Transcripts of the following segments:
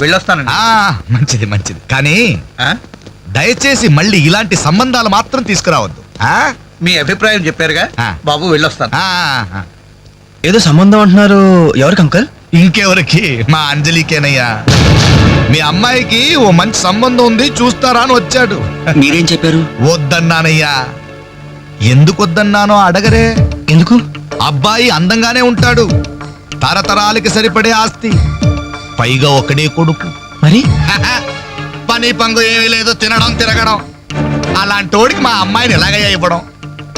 వెళ్ళొస్తానండి. ఆ మంచిది మంచిది. కానీ ఆ? దయచేసి మళ్ళీ ఇలాంటి సంబంధాలు మాత్రం తీసుకురావద్దు. ఆ? మీ అభిప్రాయం చెప్పారుగా? ఆ. బాబు వెళ్ళొస్తాను. ఆ, ఆ. ఏదో సంబంధం అంటున్నారు. ఎవరికి అంకల్? ఇంకెవరికి? మా అంజలికేనయ్యా. మీ అమ్మాయికి ఓ మంచి సంబంధం ఉంది చూస్తారా అని వచ్చాడు. మీరేం చెప్పారు? వద్దన్నానయ్యా. ఎందుకు వద్దన్నానో అడగరే. ఎందుకు? అబ్బాయి అందంగానే ఉంటాడు. తరతరాలకి సరిపడే ఆస్తి. పైగా ఒకడే కొడుకు. మరి? పని పంగు ఏమీ లేదు తినడం తిరగడం. అలాంటోడికి మా అమ్మాయిని ఎలాగయ్యా ఇవ్వడం?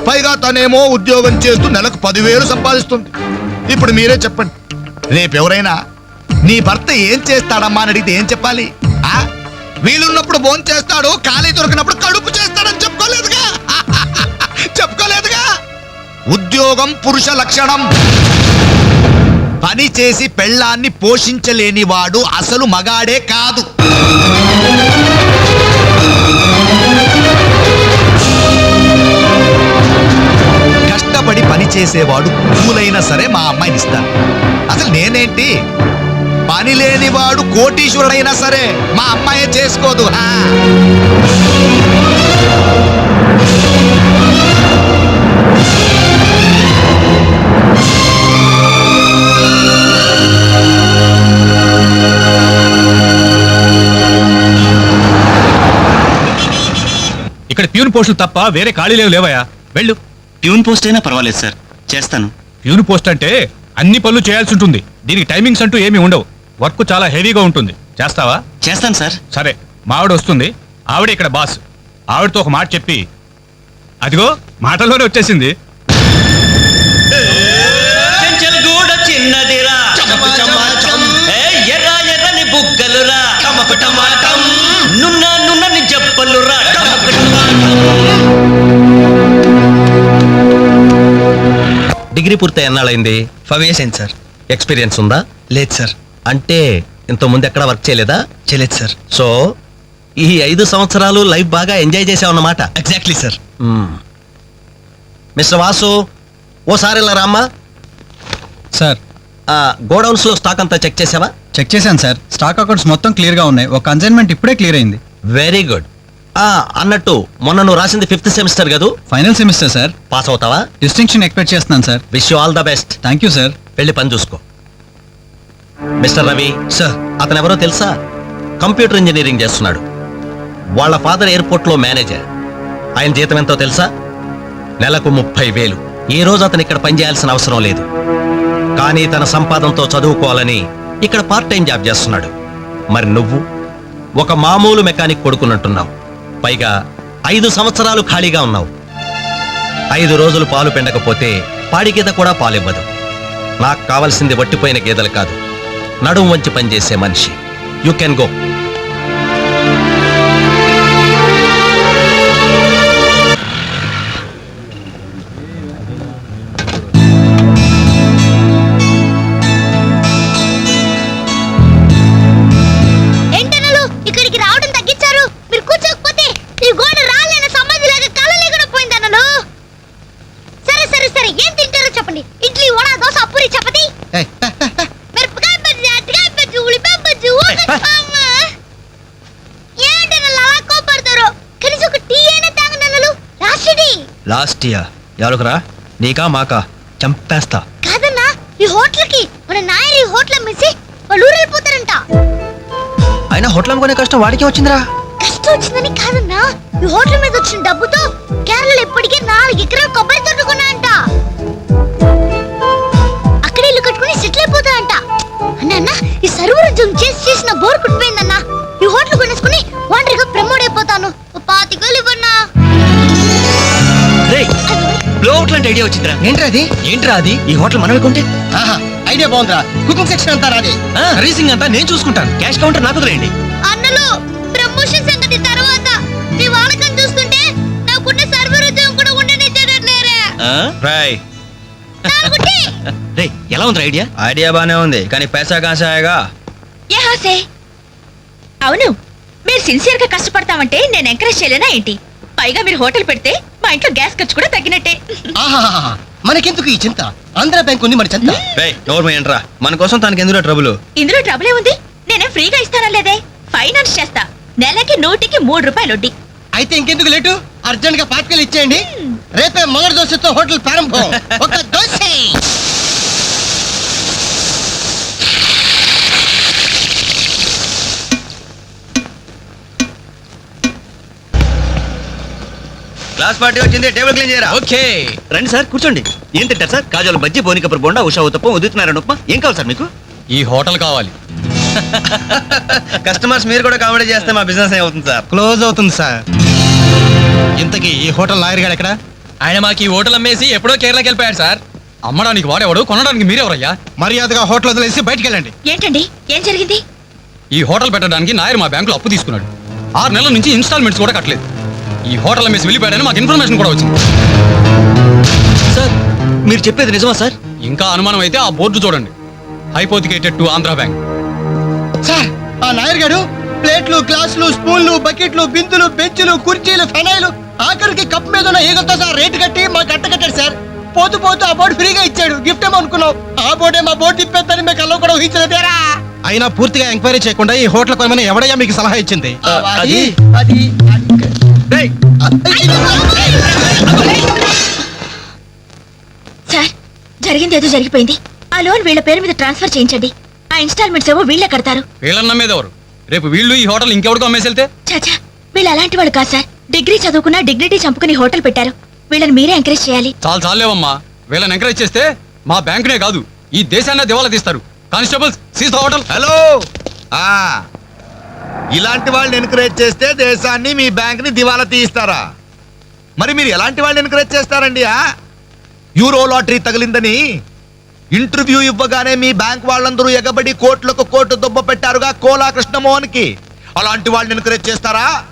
పైగా తనేమో ఉద్యోగం చేస్తూ నెలకు పదివేలు సంపాదిస్తుంది. ఇప్పుడు మీరే చెప్పండి రేపు ఎవరైనా నీ భర్త ఏం చేస్తాడమ్మా అని అడిగితే ఏం చెప్పాలి? ఆ? వీలున్నప్పుడు భోజనం చేస్తాడు ఖాళీ దొరికినప్పుడు కడుపు చేస్తాడని చెప్పుకోలేదుగా? చెప్పుకోలేదుగా? ఉద్యోగం పురుష లక్షణం. పని చేసి పెళ్ళాన్ని పోషించలేని వాడు అసలు మగాడే కాదు. కష్టపడి పని చేసేవాడు పూలైనా సరే మా అమ్మాయిని ఇస్తాను అసలు నేనేంటి? పని లేనివాడు కోటీశ్వరుడైనా సరే మా అమ్మాయే చేసుకోదు. ప్యూన్ పోస్టులు తప్ప వేరే ఖాళీలేవు లేవయా వెళ్ళు. ట్యూన్ పోస్ట్ అయినా పర్వాలేదు సార్. చేస్తాను. ప్యూన్ పోస్ట్ అంటే అన్ని పనులు చేయాల్సి ఉంటుంది. దీనికి టైమింగ్స్ అంటూ ఏమీ ఉండవు. వర్క్ చాలా హెవీగా ఉంటుంది. చేస్తావా? చేస్తాను సార్. సరే మావిడ వస్తుంది. ఆవిడ ఇక్కడ బాస్. ఆవిడతో ఒక మాట చెప్పి అదిగో మాటల్లోనే వచ్చేసింది. నున్న నున్నని జప్పలురా డిగ్రీ పూర్తి ఎన్నాళ్ళైంది? ఫైవ్ ఇయర్స్ అయింది సార్. ఎక్స్పీరియన్స్ ఉందా? లేదు సార్. అంటే ఇంత ముందు ఎక్కడ వర్క్ చేయలేదా? చేయలేదు సార్. సో ఈ ఐదు సంవత్సరాలు లైఫ్ బాగా enjoy చేసావన్నమాట? Exactly sir. Mister Vasu ఓసారి ఇలా రామ్మా. సార్. గోడౌన్స్లో స్టాక్ అంతా చెక్ చేసావా? చెక్ చేశాను సార్. స్టాక్ అకౌంట్స్ మొత్తం క్లియర్గా ఉన్నాయి. ఒక కన్సైన్మెంట్ ఇప్పుడే క్లియర్ అయింది. Very good. అన్నట్టు మొన్న నువ్వు రాసింది ఫిఫ్త్ సెమిస్టర్ కదూ? ఫైనల్ సెమిస్టర్ సార్ పాస్ అవుతావా? డిస్టింక్షన్ ఎక్స్పెక్ట్ చేస్తున్నాను sir wish you all the best thank you sir వెళ్ళి పని చూసుకో. మిస్టర్ రవి సార్ అతను ఎవరో తెలుసా? కంప్యూటర్ ఇంజనీరింగ్ చేస్తున్నాడు. వాళ్ళ ఫాదర్ ఎయిర్పోర్ట్లో మేనేజర్ ఆయన జీతం ఎంతో తెలుసా? నెలకు ముప్పై వేలు. ఈ రోజు అతను ఇక్కడ పనిచేయాల్సిన అవసరం లేదు. కానీ తన సంపాదనతో చదువుకోవాలని ఇక్కడ పార్ట్ టైం జాబ్ చేస్తున్నాడు. మరి నువ్వు? ఒక మామూలు మెకానిక్ కొడుకున్నట్టున్నావు. పైగా ఐదు సంవత్సరాలు ఖాళీగా ఉన్నావు. ఐదు రోజులు పాలు పిండకపోతే పాడి గీత కూడా పాలివ్వదు. నాకు కావలసింది వట్టిపోయిన గేదెలు కాదు. నడుం వంచి పనిచేసే మనిషి. You can go last year. ఎవరుకురా? నీకా మాకా? చంపేస్తా. కాదన్నా ఈ హోటల్కి మన నాయర్ ఈ హోటల్ అమ్మేసి వాళ్ళు ఊరు వెళ్ళిపోతారంట. అయినా హోటల్ అమ్ముకునే కష్టం వాడికి వచ్చిందిరా. కష్టం వచ్చిందని కాదన్నా ఈ హోటల్ మీద వచ్చిన డబ్బుతో కేరళలో ఇప్పటికే నాలుగు ఎకరాలు కొబ్బరి తోట కొన్నాయంట. అక్కడ ఇల్లు కట్టుకుని సెటిల్ అయిపోతాయంట. అన్న ఈ సర్వర్ ఉద్యోగం చేసి చేసిన బోర్ కుట్టిపోయిందన్న. ఈ హోటల్ కొనేసుకుని ఒంటరిగా ప్రమోట్ అయిపోతాను. పాతికలు బ్లో అవుట్ లాంటి ఐడియా వచ్చిందిరా. ఏంట్రా అది? ఏంట్రా అది? ఈ హోటల్ మనమే కొంటే? ఐడియా బాగుందిరా. కుకింగ్ సెక్షన్ అంతా రాది రీసింగ్ అంతా నేను చూసుకుంటాను. క్యాష్ కౌంటర్ నాకు వదిలేయండి. అన్నలు ప్రమోషన్ సంగతి తర్వాత. నీ వాడకం చూస్తుంటే నాకున్న సర్వర్ ఉద్యోగం కూడా రాయ్. రే ఎలా ఉంది ఐడియా? ఐడియా బానే ఉంది కానీ పైసా కాసాయగా యహాసే అవును మీరు సిన్సియర్గా కష్టపడతామంటే నేను ఎంకరేజ్ చేయలేనా ఏంటి? పైగా మీరు హోటల్ పెడితే మా ఇంట్లో గ్యాస్ ఖర్చు కూడా తగ్గినట్టే. మనకెందుకు ఈ చింత? ఆంధ్ర బ్యాంక్ ఉంది మన చింత. నోరు ఏంట్రా మన కోసం తనకి ఎందులో ట్రబుల్? ఇందులో ట్రబుల్ ఏముంది? నేనేం ఫ్రీగా ఇస్తానా లేదే. ఫైనాన్స్ చేస్తా. నెలకి నూటికి మూడు రూపాయలు వడ్డీ. అయితే ఇంకెందుకు లేటు? అర్జెంట్గా పాతికలు ఇచ్చేయండి. రేపే మొదటి దోశతో హోటల్ ప్రారంభం. ఒక దోశ. క్లాస్ పార్టీ వచ్చింది టేబుల్ క్లీన్ చేయరా? ఓకే. రండి సార్ కూర్చోండి. ఏం తింటారు సార్? కాజాలు బజ్జి బోనికపూర్ బోండా ఉషా ఉత్తప్పం ఉదితున్నారని ఉప్మా ఏం కావాలి సార్ మీకు? ఈ హోటల్ కావాలి. కస్టమర్స్ మీరు కూడా కామెడీ చేస్తే మా బిజినెస్ అవుతుంది సార్? క్లోజ్ అవుతుంది సార్. ఇంతకీ ఈ హోటల్ లాయర్ గారు ఎక్కడ? ఆయన మాకు ఈ హోటల్ అమ్మేసి ఎప్పుడో కేరళకి వెళ్ళిపోయాడు సార్. అమ్మడానికి వాడేవాడు? కొనడానికి మీరెవరయ్యా? మర్యాదగా హోటల్ వదిలేసి బయటికి వెళ్ళండి. ఏంటండి? ఏం జరిగింది? ఈ హోటల్ పెట్టడానికి నాయర్ మా బ్యాంకులో అప్పు తీసుకున్నాడు. ఆరు నెలల నుంచి ఇన్స్టాల్మెంట్స్ కూడా కట్టలేదు. ఈ హోటల్ అమ్మేసి వెళ్ళిపోయాడని మాకు ఇన్ఫర్మేషన్ కూడా వచ్చింది. సార్ మీరు చెప్పేది నిజమా సార్? ఇంకా అనుమానం అయితే ఆ బోర్డు చూడండి. Hypothecated to Andhra bank sir ఆ నాయర్ గారు ప్లేట్లు గ్లాసులు స్పూన్లు బకెట్లు బిందులు బెంచులు కుర్చీలు ఫెనాయిలు ఆఖరికి కప్ మీద ఉన్న ఈగలతో సార్ రేటు కట్టి మా గట్ట కట్టాడు సార్. పోతూ పోతూ ఆ బోర్డు ఫ్రీగా ఇచ్చాడు. గిఫ్ట్ ఏమో అనుకున్నాం. ఆ బోర్డే మా బోర్డు తిప్పేద్దని మీకు అల్లం కూడా ఊహించలేదేరా అయినా పూర్తిగా ఎంక్వైరీ చేయకుండా ఈ హోటల్ కొనమని ఎవడయ్యా మీకు సలహా ఇచ్చింది? అది అది. సార్ జరిగింది ఏదో జరిగిపోయింది. ఆ లోన్ వీళ్ళ పేరు మీద ట్రాన్స్ఫర్ చేయించండి. ఆ ఇన్స్టాల్మెంట్స్ ఏమో వీళ్ళే కడతారు. వీళ్ళని నమ్మేదెవరు? రేపు వీళ్ళు ఈ హోటల్ ఇంకెవరికో అమ్మేసి వెళ్తే చాచా వీళ్ళు అలాంటి వాళ్ళు కాదు సార్. డిగ్రీ చదువుకున్నా డిగ్నిటీ చంపుకుని హోటల్ పెట్టారు. వీళ్ళని మీరే ఎంకరేజ్ చేయాలి. చాలు చాలేవమ్మా వీళ్ళని ఎంకరేజ్ చేస్తే మా బ్యాంకునే కాదు ఈ దేశాన్నే దివాలా తీస్తారు. Constables seize hotel. హలో! ఆ ఇలాంటి వాళ్ళని ఎంకరేజ్ చేస్తే దేశాన్ని మీ బ్యాంక్ని దివాలా తీయిస్తారా? మరి మీరు ఎలాంటి వాళ్ళని ఎంకరేజ్ చేస్తారండి యూరో లాటరీ తగిలిందని ఇంటర్వ్యూ ఇవ్వగానే మీ బ్యాంక్ వాళ్ళందరూ ఎగబడి కోట్లకు కోట్లు దుబ్బ పెట్టారుగా కోలా కృష్ణమోహన్కి అలాంటి వాళ్ళని ఎంకరేజ్ చేస్తారా?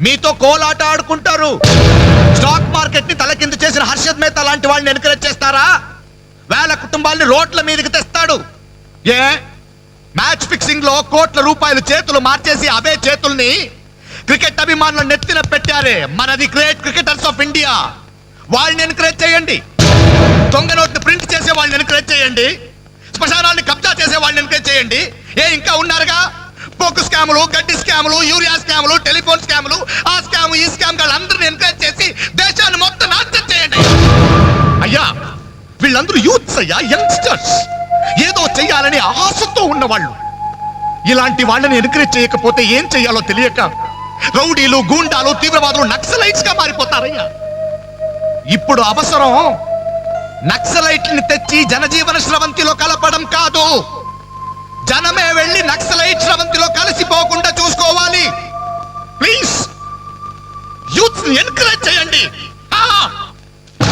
మీతో కోలాట ఆడుకుంటారు. స్టాక్ మార్కెట్ని తలకింద చేసిన హర్షద్ మేత లాంటి వాళ్ళని ఎంకరేజ్ చేస్తారా? వేల కుటుంబాల్ని రోడ్ల మీదకి తెస్తాడు. ఏ? మ్యాచ్ ఫిక్సింగ్లో కోట్ల రూపాయలు చేతులు మార్చేసి అవే చేతుల్ని క్రికెట్ అభిమానుల నెత్తిన పెట్టారే మనది గ్రేట్ క్రికెటర్స్ ఆఫ్ ఇండియా వాళ్ళని ఎంకరేజ్ చేయండి. దొంగ నోట్ని ప్రింట్ చేసే వాళ్ళని ఎంకరేజ్ చేయండి. శ్మశానాన్ని కబ్జా చేసే వాళ్ళని ఎంకరేజ్ చేయండి. ఏ ఇంకా ఉన్నారుగా? పొక్కు స్కాములు గడ్డి స్కాములు యూరియా స్కాములు టెలిఫోన్ స్కాములు ఆ స్కామ్ ఈ స్కామ్ వాళ్ళందరిని ఎంకరేజ్ చేసి దేశాన్ని మొత్తం నాశనం చేయండి. అయ్యా వీళ్ళందరూ యూత్స్ అయ్యా యంగ్స్టర్స్. ఏదో చెయ్యాలని ఆశతో ఉన్నవాళ్ళు. ఇలాంటి వాళ్ళని ఎంకరేజ్ చేయకపోతే ఏం చెయ్యాలో తెలియక రౌడీలు గూండాలు తీవ్రవాదులు నక్సలైట్స్గా మారిపోతారయ్యా. ఇప్పుడు అవసరం నక్సలైట్ని తెచ్చి జనజీవన స్రవంతిలో కలపడం కాదు. జనమే వెళ్ళి నక్సలైట్ స్రవంతిలో కలిసిపోకుండా చూసుకోవాలి. ప్లీజ్ యూత్ ఎన్కరేజ్ చేయండి.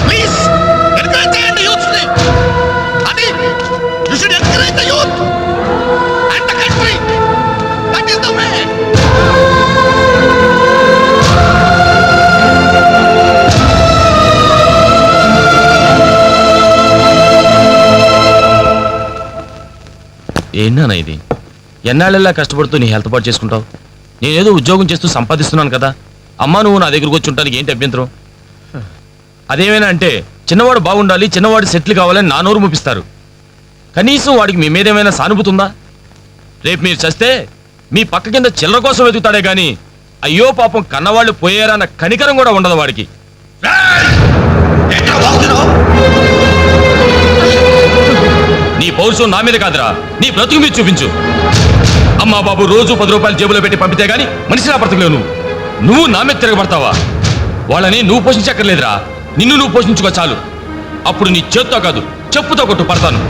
ప్లీజ్ ఎన్కరేజ్ చేయండి యూత్ని అది should encourage the youth and the country. That is the way ఏంటన్నా ఇది? ఎన్నాళ్ళెల్లా కష్టపడుతూ నీ హెల్త్ పాటు చేసుకుంటావు? నేనేదో ఉద్యోగం చేస్తూ సంపాదిస్తున్నాను కదా. అమ్మా నువ్వు నా దగ్గరకు వచ్చి ఉంటానికి ఏంటి అభ్యంతరం? అదేమైనా అంటే చిన్నవాడు బాగుండాలి చిన్నవాడు సెటిల్ కావాలని నా నోరు ముపిస్తారు. కనీసం వాడికి మీ మీద ఏమైనా సానుభూతి ఉందా రేపు మీరు చస్తే మీ పక్క కింద చిల్లర కోసం వెతుకుతాడే గాని అయ్యో పాపం కన్నవాళ్ళు పోయారన్న కనికరం కూడా ఉండదు వాడికి. నీ పౌరుషం నా మీద కాదురా. నీ బ్రతుకు మీద చూపించు. అమ్మా బాబు రోజు పది రూపాయలు జేబులో పెట్టి పంపితే గాని మనిషిలా బ్రతకలేవు నువ్వు. నువ్వు నా మీద తిరగబడతావా? వాళ్ళని నువ్వు పోషించక్కర్లేదురా. నిన్ను నువ్వు పోషించుకో చాలు. అప్పుడు నీ చేత్తో కాదు చెప్పుతో కొట్టు పడతాను.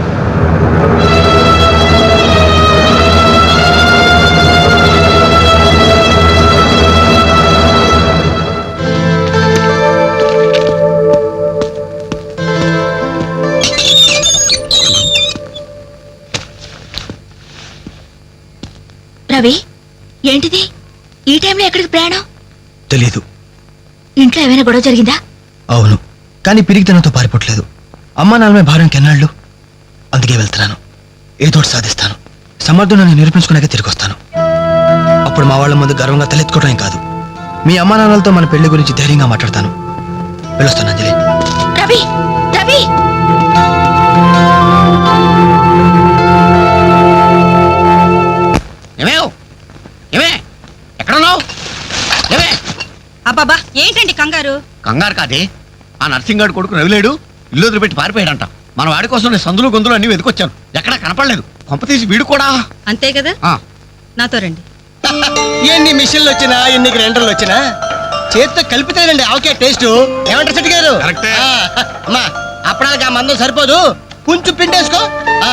రవి ఏంటిది? ఈ టైంలో ఎక్కడికి ప్రయాణం? తెలీదు. ఇంట్లో ఏమైనా గొడవ జరిగిందా? అవును. కానీ పిరిగితనంతో పారిపోవట్లేదు. అమ్మా నాన్నమే భారం కెన్నాళ్ళు. అందుకే వెళ్తున్నాను. ఏదో ఒకటి సాధిస్తాను. సమర్థులను నిరూపించుకున్నాక తిరిగి వస్తాను. అప్పుడు మా వాళ్ళ ముందు గర్వంగా తలెత్తుకోవడం కాదు. మీ అమ్మా నాన్నలతో మన పెళ్ళి గురించి ధైర్యంగా మాట్లాడతాను. వెళ్ళొస్తాను అంజలి. రవి రవి! అబ్బాబా ఏంటండి కంగారు? కంగారు కాదే. ఆ నర్సింగ్ గారు కొడుకు రవిలేడు ఇల్లు వదిలిపెట్టి పారిపోయాడంట. మన వాడి కోసం నేను సందులు గొంతులు అన్ని వెతికొచ్చాను. ఎక్కడా కనపడలేదు. కొంప తీసి వీడు కూడా. అంతే కదా? ఆ, నాతో రండి. ఎన్ని మిషన్లు వచ్చినా ఎన్ని గ్రైండర్లు వచ్చినా చేత్తో కలిపితేనండి ఆవకే టేస్ట్. ఏమంటారు సెట్ గారు? కరెక్టే. ఆ, అమ్మా అప్పడానికి ఆ మందం సరిపోదు. కొంచెం పిండేసుకో. ఆ,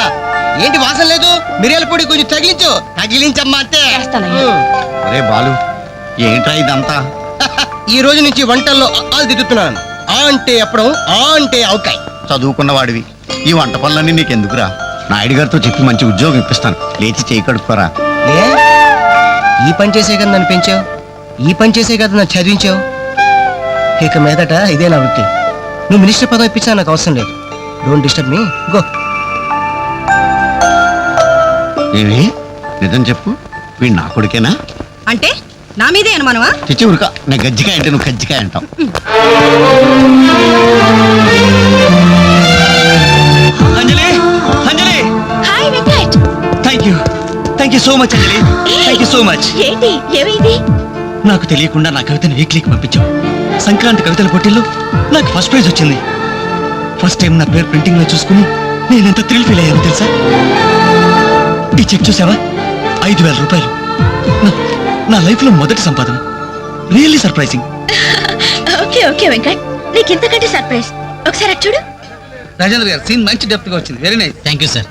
ఏంటి వాసన లేదు? మిరియాల పొడి కొంచెం తగిలించు. తగిలించమ్మా అంతే. చేస్తానయ్యా. ఉమ్. అరే బాలు ఏంట్రా ఇదంతా? ఈ రోజు నుంచి వంటల్లో ఆలు దిద్దుతున్నాను ఆ అంటే అప్పడం ఆ అంటే ఆవకాయ. చదువుకున్న వాడివి. ఈ వంట పనులన్నీ నీకెందుకురా? నాయుడు గారితో చెప్పి మంచి ఉద్యోగం ఇప్పిస్తాను. లేచి చేయి కడుక్కోరా. ఏ ఈ పని చేసే కదా నన్ను పెంచావు. ఈ పని చేసే కదా నన్ను చదివించావు. ఇక మీదట ఇదే నా వృత్తి. నువ్వు మినిస్టర్ పదవి ఇప్పించా నాకు అవసరం లేదు. డోంట్ డిస్టర్బ్ మీ గో ఏమి? నిజం చెప్పు. వీడు నా కొడుకేనా? అంటే? నా మీదే అనుమానమా? చిచ్చి ఉరక నేను గజ్జికాయ అంటే నువ్వు కజ్జికాయ అంటావు. Anjali Anjali. Hi Venkat. Thank you thank you so much Anjali. Thank you so much ఏంటి? ఏమైంది? నాకు తెలియకుండా నా కవితను వీక్లీకి పంపించావు. సంక్రాంతి కవితల పోటీల్లో నాకు ఫస్ట్ ప్రైజ్ వచ్చింది. ఫస్ట్ టైం నా పేరు ప్రింటింగ్లో చూసుకుని నేను ఎంత థ్రిల్ ఫీల్ అయ్యాను తెలుసా? ఈ చెక్ చూసావా? ఐదు వేల రూపాయలు. నా- లైఫ్లో మొదటి సంపాదన. Really surprising okay okay Venkat. నీకు ఇంతకంటే సర్ప్రైజ్ ఒకసారి అటు చూడు. రాజేంద్ర గారు సీన్ మంచి డెప్త్గా వచ్చింది. Very nice thank you sir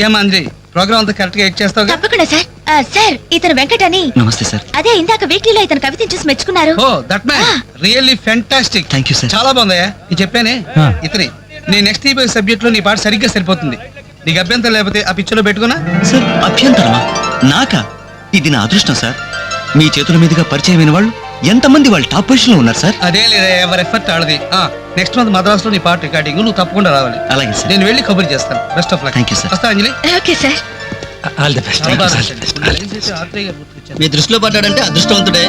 ఏమా అంజలి ప్రోగ్రామ్ అంతా కరెక్ట్గా ఎడ్ చేస్తావు తప్పకుండా సార్ ఆ, సార్ ఇతను వెంకట్ అని. నమస్తే సార్ అదే ఇందాక వీక్లీలో ఇతను కవితను చూసి మెచ్చుకున్నారు. ఓ that man really fantastic thank you sir చాలా బాగుందయ్యా. నేను చెప్పానే. ఇతని నీ నెక్స్ట్ ఈ సబ్జెక్ట్లో నీ పాట సరిగ్గా సరిపోతుంది. నీకు అభ్యంతరం లేకపోతే ఆ పిక్చర్లో పెట్టుకున్నా? సార్ అభ్యంతరమా? నాకా? ఇది నా అదృష్టం సార్. మీ చేతుల మీదుగా పరిచయమైన వాళ్ళు ఎంతమంది వాళ్ళు టాప్ పొజిషన్లో ఉన్నారు సార్? అదే లేదా ఎవరి ఎఫర్ట్ ఆడది నెక్స్ట్ మంత్ మద్రాసులో నీ పాట రికార్డింగ్. నువ్వు తప్పకుండా రావాలి. అలాగే సార్. నేను వెళ్ళి కబుర్ చేస్తాను. Best of luck Thank you, sir. వస్తా Anjali? Okay sir all the best. మీ దృష్టిలో పడ్డాడంటే అదృష్టవంతుడే.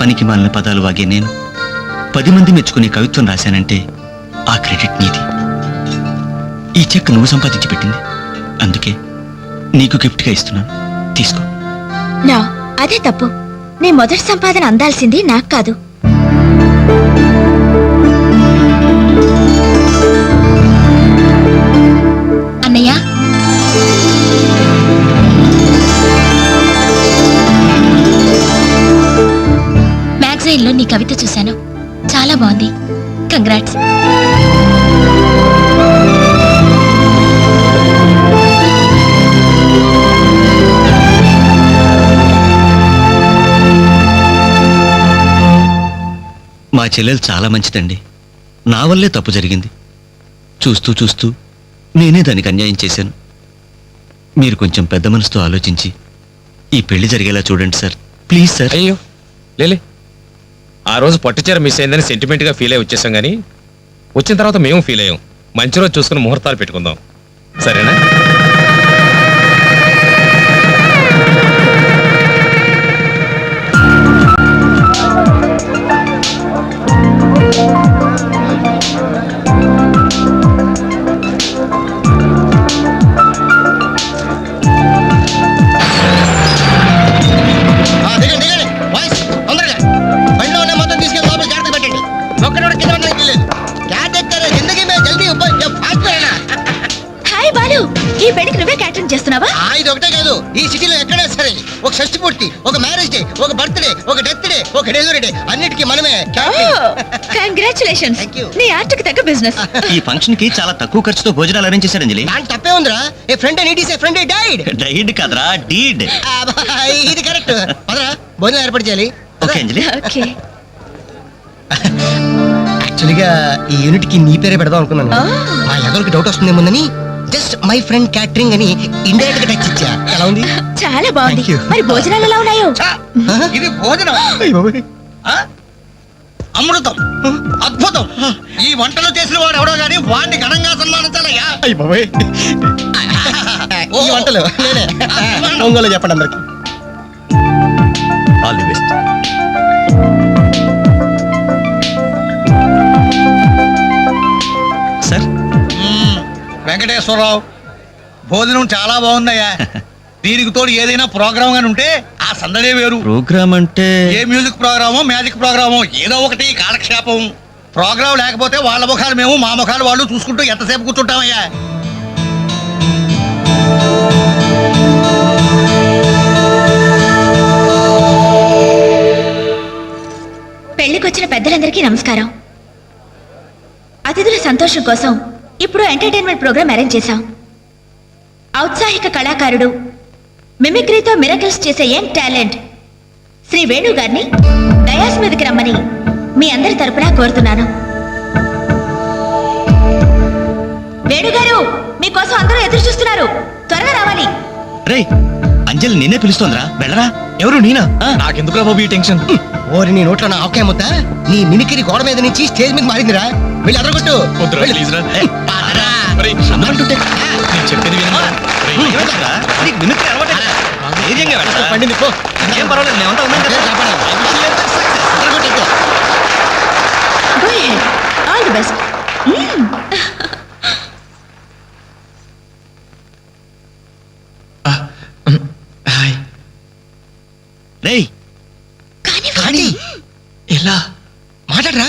పనికి మాలిన పదాలు వాగే నేను పది మంది మెచ్చుకునే కవిత్వం రాశానంటే ఆ క్రెడిట్ నీది. ఈ చెక్ నువ్వు సంపాదించి పెట్టింది. అందుకే నీకు గిఫ్ట్గా ఇస్తున్నాను. తీసుకో. నా అదే తప్పు. నీ మొదటి సంపాదన అందాల్సింది నాకు కాదు. అన్నయ్య? మ్యాగజైన్లో నీ కవిత చూశాను. చాలా బాగుంది. కంగ్రాట్స్ మా చెల్లెలు చాలా మంచిదండి. నా వల్లే తప్పు జరిగింది. చూస్తూ చూస్తూ నేనే దానికి అన్యాయం చేశాను. మీరు కొంచెం పెద్ద మనసుతో ఆలోచించి ఈ పెళ్ళి జరిగేలా చూడండి సార్. Please sir. అయ్యో లేలే. ఆ రోజు పట్టుచీర మిస్ అయిందని సెంటిమెంట్గా ఫీల్ అయి వచ్చేసాం కానీ వచ్చిన తర్వాత మేము ఫీల్ అయ్యాం. మంచి రోజు చూసుకుని ముహూర్తాలు పెట్టుకుందాం. సరేనా? షష్టి పూర్తి ఒక మ్యారేజ్ డే ఒక బర్త్డే ఒక డెత్ డే ఒక డెలివరీ డే అన్నిటికీ మనమే కంగ్రాచులేషన్స్ you. నీ ఆర్ట్కి తగ్గ బిజినెస్ ఈ ఫంక్షన్కి చాలా తక్కువ ఖర్చుతో భోజనాలు అరేంజ్ చేశారు అంజలి. దాని తప్పే ఉందిరా. A friend and it is a friend died died కదరా డీడ్ ఇది కరెక్ట్ పదరా భోజనం ఏర్పాటు చేయాలి. ఓకే అంజలి. ఓకే. యాక్చువల్గా ఈ యూనిట్కి నీ పేరే పెడదాం అనుకున్నాను. మా ఎవరికి డౌట్ వస్తుందేమోనని జస్ట్ మై ఫ్రెండ్ క్యాటరింగ్ అని ఇండైరెక్ట్గా టచ్ ఇచ్చా. ఎలా ఉంది? చాలా బాగుంది. మరి భోజనాలు ఎలా ఉన్నాయో? ఇది భోజనం? అమృతం. అద్భుతం. ఈ వంటలు చేసిన వాడు ఎవడో గానీ వాడిని ఘనంగా సన్మానించాలయ్యా. ఈ వంటలు. నేనే. ఒంగోలు చెప్పండి అందరికి. ఆల్ ది బెస్ట్ వెంకటేశ్వరరావు భోజనం చాలా బాగుందయ్యా. దీనికి తోడు ఏదైనా ప్రోగ్రామ్ గాని ఉంటే ఆ సందడే వేరు. ప్రోగ్రామ్ అంటే? ఏ మ్యూజిక్ ప్రోగ్రామో మ్యాజిక్ ప్రోగ్రామో ఏదో ఒకటి కాలక్షేపం. ప్రోగ్రామ్ లేకపోతే వాళ్ళ ముఖాలు మేము మా ముఖాలు వాళ్ళు చూసుకుంటూ ఎంతసేపు కూర్చుంటామయ్యా. పెళ్ళికొచ్చిన పెద్దలందరికీ నమస్కారం. అతిథుల సంతోషం కోసం ఇప్పుడు ఎంటర్టైన్మెంట్ ప్రోగ్రామ్ అరేంజ్ చేశాం. ఔత్సాహిక కళాకారుడు మిమిక్రీతో మిరకల్స్ చేసే యంగ్ టాలెంట్ శ్రీ వేణు గారిని డయాస్ మీదకి రమ్మని మీ అందరి తరపున కోరుతున్నాను. వేణుగారు మీకోసం అందరూ ఎదురు చూస్తున్నారు. త్వరగా రావాలి. రే అంజలి నిన్నే పిలుస్తోందిరా. వెళ్ళరా. ఎవరు నేనా? నాకెందుకురా బాబు ఈ టెన్షన్? ఓరి నీ నోట్లో నా ఆవకాయ ముద్ద? నీ మిమికిరి గోడ మీద నుంచి స్టేజ్ మీద మారిందిరా. వెళ్ళి అదరగొట్టు వద్దురా ప్లీజ్ రా ఒరేయ్, అమ్మంటుంటే నేను చెప్పేది వినరా? ఒరేయ్, ఏమైందిరా? నీకు మిమిక్రీ అలవాటే కదా? ధైర్యంగా వెళ్ళరా? పండింది పో ఏం పర్వాలేదు మేమంతా ఉన్నాం కదా. పేరు కాపాడాలి. I wish you every success. అదరగొట్టు Go ahead. All the best. Hi రేయ్ కానీ ఎలా మాట్లాడరా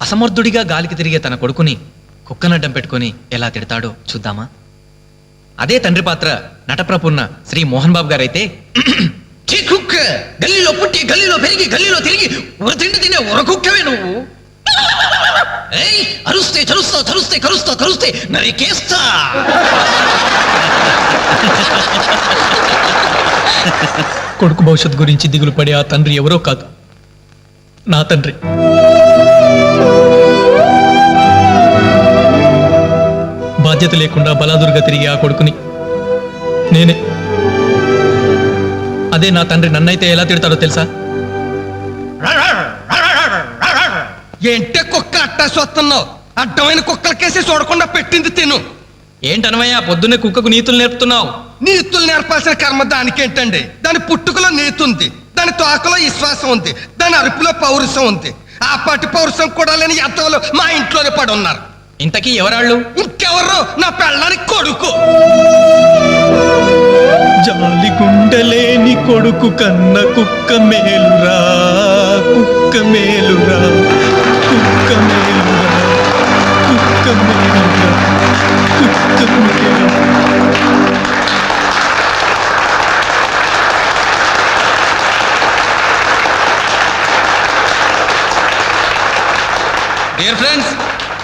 అసమర్థుడిగా గాలికి తిరిగే తన కొడుకుని కుక్కనడ్డం పెట్టుకొని ఎలా తిడతాడో చూద్దామా? అదే తండ్రి పాత్ర నటప్రపున్న శ్రీ మోహన్ బాబు గారైతే కుక్క! గల్లీలో పుట్టి గల్లీలో పెరిగి గల్లీలో తిరిగి ఉర తిండి తినే ఒక కుక్కవే నువ్వు. అరుస్తే చరుస్తా చరుస్తే కరుస్తా కరుస్తే నరికేస్తా కొడుకు భవిష్యత్ గురించి దిగులు పడే ఆ తండ్రి ఎవరో కాదు. నా తండ్రి. బాధ్యత లేకుండా బలాదురుగా తిరిగి ఆ కొడుకుని నేనే. అదే నా తండ్రి నన్నైతే ఎలా తిడతాడో తెలుసా? ఏంటే కుక్క అట్టా చూస్తున్నావు అడ్డమైన కుక్కలకేసి చూడకుండా పెట్టింది తిను. ఏంటనవయ్యా పొద్దున్నే కుక్కకు నీతులు నేర్పుతున్నావు? నీతులు నేర్పాల్సిన కర్మ దానికేంటండి? దాని పుట్టుకలో నీతి ఉంది దాని తోకలో విశ్వాసం ఉంది. దాని అరుపులో పౌరుషం ఉంది. ఆ పాటి పౌరుషం కూడా లేని ఎంతలో మా ఇంట్లోనే పడి ఉన్నారు ఇంతకీ ఎవరాళ్ళు? ఇంకెవరు? నా పెళ్ళానికి కొడుకు. జాలి గుండెలేని కొడుకు కన్న కుక్క మేలురా కుక్క మేలురా కుక్క మేలురా కుక్క మేలురా కుక్క మేలురా.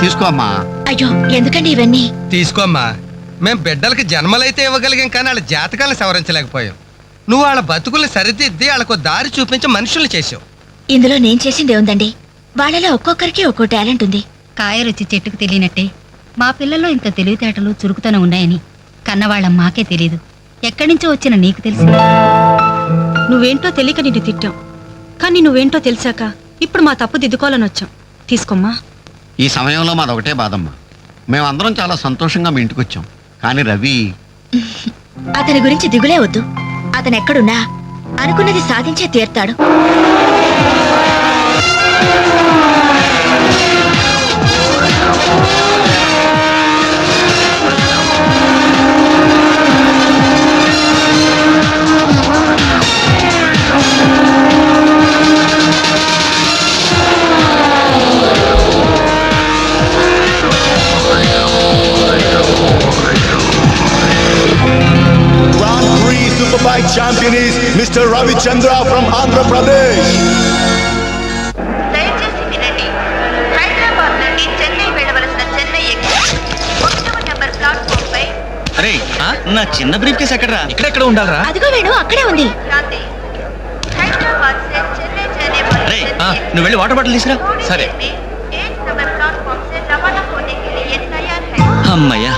తీసుకో అమ్మా అయ్యో ఎందుకండి ఇవన్నీ? తీసుకోమ్మా. మేం బిడ్డలకి జన్మలైతే ఇవ్వగలిగాం కానీ వాళ్ళ జాతకాలను సవరించలేకపోయాం. నువ్వు వాళ్ళ బతుకుల్ని సరిదిద్ది వాళ్ళకు దారి చూపించి మనుషుల్ని చేసావు ఇందులో నేను చేసింది ఏముందండి? వాళ్ళలో ఒక్కొక్కరికి ఒక్కో టాలెంట్ ఉంది. కాయ రుచి చెట్టుకు తెలియనట్టే. మా పిల్లల్లో ఇంత తెలివితేటలు చురుకుతనం ఉన్నాయని కన్నవాళ్ళం మాకే తెలియదు ఎక్కడి నుంచో వచ్చిన నీకు తెలిసి. నువ్వేంటో తెలియక నిన్ను తిట్టాం. కానీ నువ్వేంటో తెలిసాక ఇప్పుడు మా తప్పు దిద్దుకోవాలని వచ్చాం. తీసుకోమ్మా. ఈ సమయంలో మాదొకటే బాధమ్మా. మేమందరం చాలా సంతోషంగా మీ ఇంటికి వచ్చాం కానీ రవి అతని గురించి దిగులే వద్దు. అతను ఎక్కడున్నా అనుకున్నది సాధించే తీర్తాడు. రవిచంద్ర ఫ్రమ్ ఆంధ్రప్రదేశ్ అరే నా చిన్న బ్రీఫ్ కేసు ఎక్కడ ఇక్కడెక్కడ ఉండాలరా? అదిగో వేణు అక్కడే ఉంది. నువ్వు వెళ్ళి వాటర్ బాటిల్ తీసుకురా. సరే. అమ్మయ్యా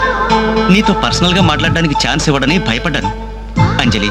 నీతో పర్సనల్గా మాట్లాడడానికి ఛాన్స్ ఇవ్వడని భయపడ్డాను. అంజలి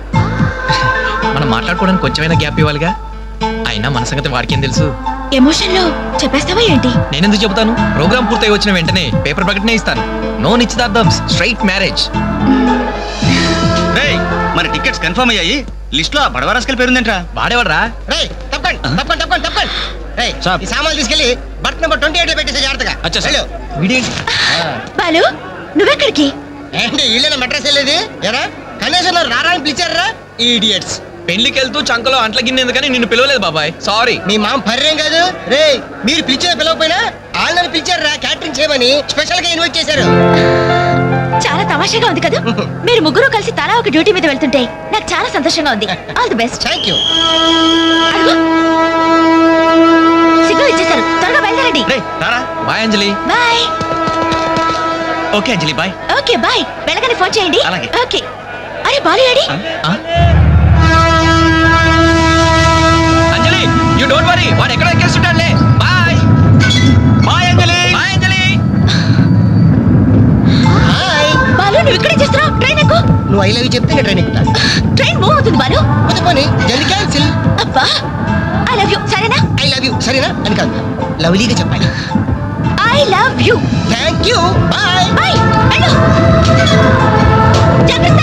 మనం మాట్లాడుకోవడానికి కొంచెమైనా గ్యాప్ ఇవ్వాలిగా? అయినా మన సంగతి వాడికేం తెలుసు? ఎమోషన్లో చెప్పేస్తావా ఏంటి? నేనెందుకు చెబుతాను? ప్రోగ్రామ్ పూర్తయి వచ్చిన వెంటనే పేపర్ ప్రకటనే ఇస్తాను. నో నిశ్చితార్థం స్ట్రైట్ మ్యారేజ్. రేయ్ మన టికెట్స్ కన్ఫర్మ్ అయ్యాయి? లిస్ట్లో బడవరాస్కల్ పేరుందేంట్రా? వాడేవాడ్రా? రేయ్ తప్పకండి తప్పకండి తప్పకండి తప్పకండి రేయ్ సాబ్. ఈ సామాన్లు తీసుకెళ్ళి బర్త్ నెంబర్ ట్వంటీ ఎయిట్ పెట్టేసి జాగ్రత్తగా. అచ్చా సార్. వెళ్ళు. వీడేంటి బాలు నువ్వెక్కడికి? ఏంటి వీళ్ళైనా మెడ్రస్ వెళ్ళేది? ఎరా కనీసం నన్ను రారా అని పిలిచారా? ఈడియట్స్ పెళ్ళికి వెళ్తూ చంకలో అంట్ల గిన్నెందుకు కానీ నిన్ను పిలవలేదు బాబాయ్. సారీ మీ మామ పర్యం కాదు. రే మీరు పిలిచిన పిలవకపోయినా వాళ్ళని పిలిచారా క్యాటరింగ్ చేయమని స్పెషల్గా ఇన్వైట్ చేశారు. చాలా తమాషాగా ఉంది కదా? మీరు ముగ్గురు కలిసి తలా ఒక డ్యూటీ మీద వెళ్తుంటే నాకు చాలా సంతోషంగా ఉంది. All the best thank you signal ఇచ్చేశారు. త్వరగా బయలుదేరండి. రే రారా. Bye Anjali. Bye okay Anjali bye okay bye వెళ్ళగానే ఫోన్ చేయండి. అలాగే. ఓకే అరే బాలు ఏడి? అంజలి యూ డోంట్ వరీ వాడు ఎక్కడ ఎక్కేస్తుంటాడులే. Bye bye Anjali bye Anjali hi Balu నువ్వు ఇక్కడే చేస్తున్నావు? ట్రైన్ ఎక్కు? నువ్వు ఐ లవ్ చెప్తే ట్రైన్ ఎక్కుతా. ట్రైన్ మూవ్ అవుతుంది బాలు. పోతే పోనీ జల్ది క్యాన్సిల్ అబ్బా ఐ లవ్ యూ సరేనా? ఐ లవ్ యూ సరేనా? అని కాదు. లవ్లీగా చెప్పాలి. I love you thank you bye bye వెళ్ళు. జాగ్రత్త.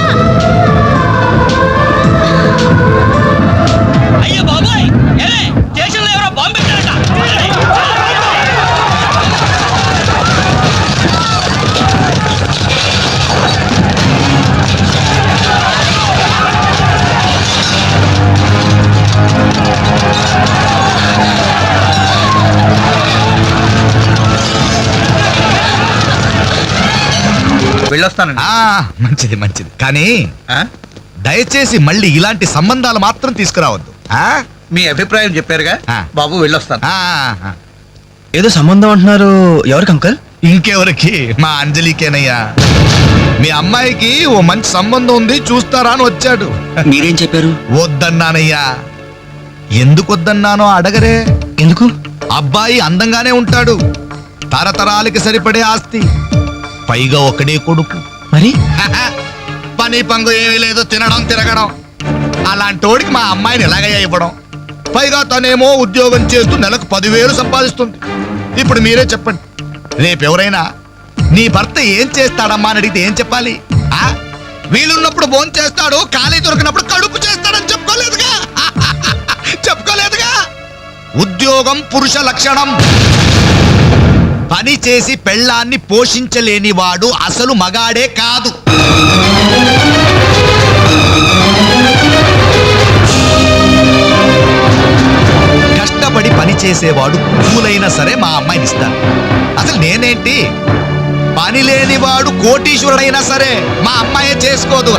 వెళ్ళొస్తానండి మంచిది మంచిది. కానీ దయచేసి మళ్ళీ ఇలాంటి సంబంధాలు మాత్రం తీసుకురావద్దు. ఆ? మీ అభిప్రాయం చెప్పారుగా? ఆ. బాబు వెళ్ళొస్తాను. ఆ, ఆ. ఏదో సంబంధం అంటున్నారు. ఎవరికి అంకల్? ఇంకెవరికి? మా అంజలికేనయ్యా. మీ అమ్మాయికి ఓ మంచి సంబంధం ఉంది చూస్తారా అని వచ్చాడు. మీరేం చెప్పారు? వద్దన్నానయ్యా. ఎందుకు వద్దన్నానో అడగరే. ఎందుకు? అబ్బాయి అందంగానే ఉంటాడు. తరతరాలకి సరిపడే ఆస్తి. పైగా ఒకడే కొడుకు. మరి? పని పంగు ఏమీ లేదు తినడం తిరగడం. అలాంటోడికి మా అమ్మాయిని ఎలాగయ్యా ఇవ్వడం? పైగా తనేమో ఉద్యోగం చేస్తూ నెలకు పదివేలు సంపాదిస్తుంది. ఇప్పుడు మీరే చెప్పండి రేపు ఎవరైనా నీ భర్త ఏం చేస్తాడమ్మా అని అడిగితే ఏం చెప్పాలి? ఆ? వీలున్నప్పుడు భోజనం చేస్తాడు ఖాళీ దొరికినప్పుడు కడుపు చేస్తాడని చెప్పుకోలేదుగా? చెప్పుకోలేదుగా? ఉద్యోగం పురుష లక్షణం. పని చేసి పెళ్ళాన్ని పోషించలేనివాడు అసలు మగాడే కాదు. కష్టపడి పని చేసేవాడు పూలైనా సరే మా అమ్మాయిని ఇస్తాను అసలు నేనేంటి? పని లేనివాడు కోటీశ్వరుడైనా సరే మా అమ్మాయే చేసుకోదు.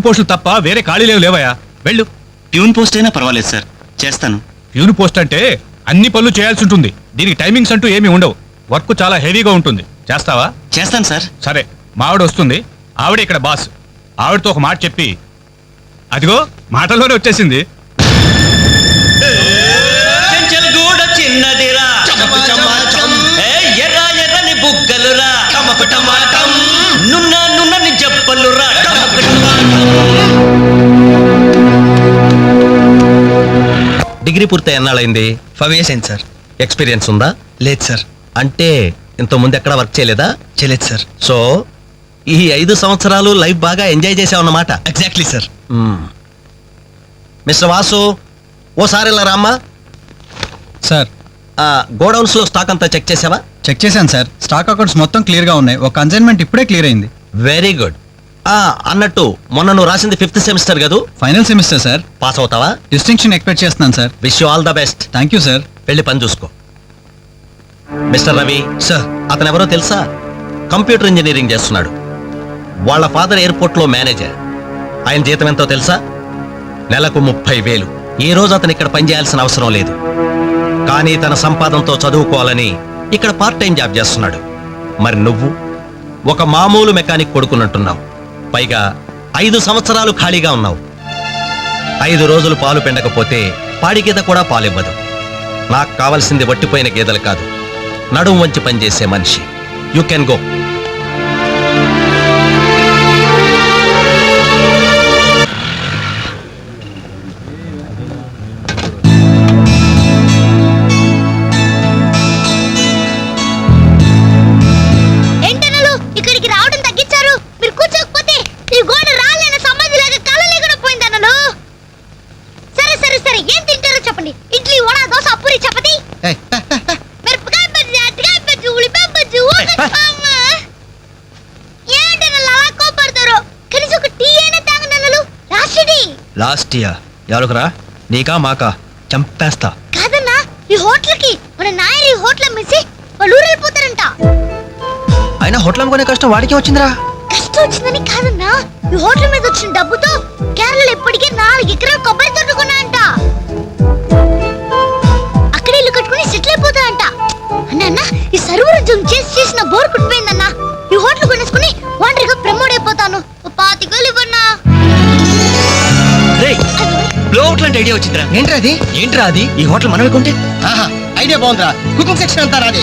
ప్యూన్ పోస్టులు తప్ప వేరే ఖాళీ లేవు లేవయా వెళ్ళు. ప్యూన్ పోస్ట్ అయినా పర్వాలేదు సార్. చేస్తాను. ప్యూన్ పోస్ట్ అంటే అన్ని పనులు చేయాల్సి ఉంటుంది. దీనికి టైమింగ్స్ అంటూ ఏమీ ఉండవు. వర్క్ చాలా హెవీగా ఉంటుంది. చేస్తావా? చేస్తాను సార్. సరే మావిడ వస్తుంది. ఆవిడ ఇక్కడ బాస్. ఆవిడతో ఒక మాట చెప్పి అదిగో మాటల్లోనే వచ్చేసింది. చిన్నదిరా. ఏ ఎర్ర ఎర్రని బుగ్గలురా. నున్న డిగ్రీ పూర్తి ఎన్నాళ్ళైంది? ఫైవ్ ఇయర్స్ అయింది సార్. ఎక్స్పీరియన్స్ ఉందా? లేదు సార్. అంటే ఇంత ముందు ఎక్కడ వర్క్ చేయలేదా? చేయలేదు సార్. సో ఈ ఐదు సంవత్సరాలు లైఫ్ బాగా enjoy చేసావన్నమాట? Exactly sir. Mister Vasu ఓసారి ఇలా రామ్మా. సార్. గోడౌన్స్లో స్టాక్ అంతా చెక్ చేసావా? చెక్ చేశాను సార్. స్టాక్ అకౌంట్స్ మొత్తం క్లియర్గా ఉన్నాయి. ఒక కన్సైన్మెంట్ ఇప్పుడే క్లియర్ అయింది. Very good. అన్నట్టు మొన్న నువ్వు రాసింది ఫిఫ్త్ సెమిస్టర్ కదూ? ఫైనల్ సెమిస్టర్ సార్ పాస్ అవుతావా? డిస్టింక్షన్ ఎక్స్పెక్ట్ చేస్తున్నాను sir wish you all the best thank you sir వెళ్ళి పని చూసుకో. మిస్టర్ రవి సార్ అతను ఎవరో తెలుసా? కంప్యూటర్ ఇంజనీరింగ్ చేస్తున్నాడు. వాళ్ళ ఫాదర్ ఎయిర్పోర్ట్లో మేనేజర్ ఆయన జీతం ఎంతో తెలుసా? నెలకు ముప్పై వేలు. ఈ రోజు అతను ఇక్కడ పనిచేయాల్సిన అవసరం లేదు. కానీ తన సంపాదనతో చదువుకోవాలని ఇక్కడ పార్ట్ టైం జాబ్ చేస్తున్నాడు. మరి నువ్వు? ఒక మామూలు మెకానిక్ కొడుకున్నట్టున్నావు. పైగా ఐదు సంవత్సరాలు ఖాళీగా ఉన్నావు. ఐదు రోజులు పాలు పిండకపోతే పాడి గీత కూడా పాలివ్వదు. నాకు కావలసింది వట్టిపోయిన గేదెలు కాదు. నడుం వంచి పనిచేసే మనిషి. You can go last year. ఎవరుకురా? నీకా మాకా? చంపేస్తా. కాదన్నా ఈ హోటల్కి మన నాయర్ ఈ హోటల్ అమ్మేసి వాళ్ళు ఊరు వెళ్ళిపోతారంట. అయినా హోటల్ అమ్ముకునే కష్టం వాడికి వచ్చిందిరా. కష్టం వచ్చిందని కాదన్నా ఈ హోటల్ మీద వచ్చిన డబ్బుతో ఐడియా వచ్చిందిరా. ఏంట్రా అది? ఏంట్రా అది? ఈ హోటల్ మనమే కొంటే? ఆహా ఐడియా బాగుందిరా. కుకింగ్ సెక్షన్ అంతా రాదే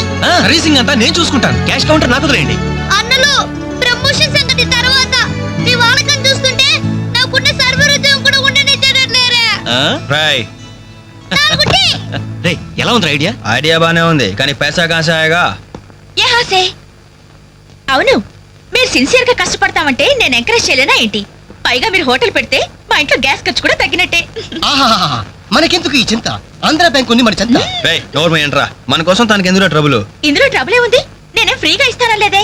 రీసింగ్ అంతా నేను చూసుకుంటాను. క్యాష్ కౌంటర్ నాకు వదిలేయండి. అన్నలు ప్రమోషన్ సంగతి తర్వాత. మీ వాడకం చూస్తుంటే నాకున్న సర్వర్ ఉద్యోగం కూడా ఉండనిచ్చేటట్లేరే రాయ్. రే ఎలా ఉంది ఐడియా? ఐడియా బానే ఉంది కానీ పైసా కాసాయగా యహాసే అవును మీరు సిన్సియర్గా కష్టపడతామంటే నేను ఎంకరేజ్ చేయలేనా ఏంటి? పైగా మీరు హోటల్ పెడితే మా ఇంట్లో గ్యాస్ ఖర్చు కూడా తగ్గినట్టే. ఆహాహాహా. మనకెందుకు ఈ చింత? ఆంధ్ర బ్యాంక్ ఉంది మన చింత. రే నోరు ఏంట్రా మన కోసం తనకి ఎందులో ట్రబుల్ ఇందులో ట్రబుల్ ఏముంది నేనేం ఫ్రీగా ఇస్తానలేదే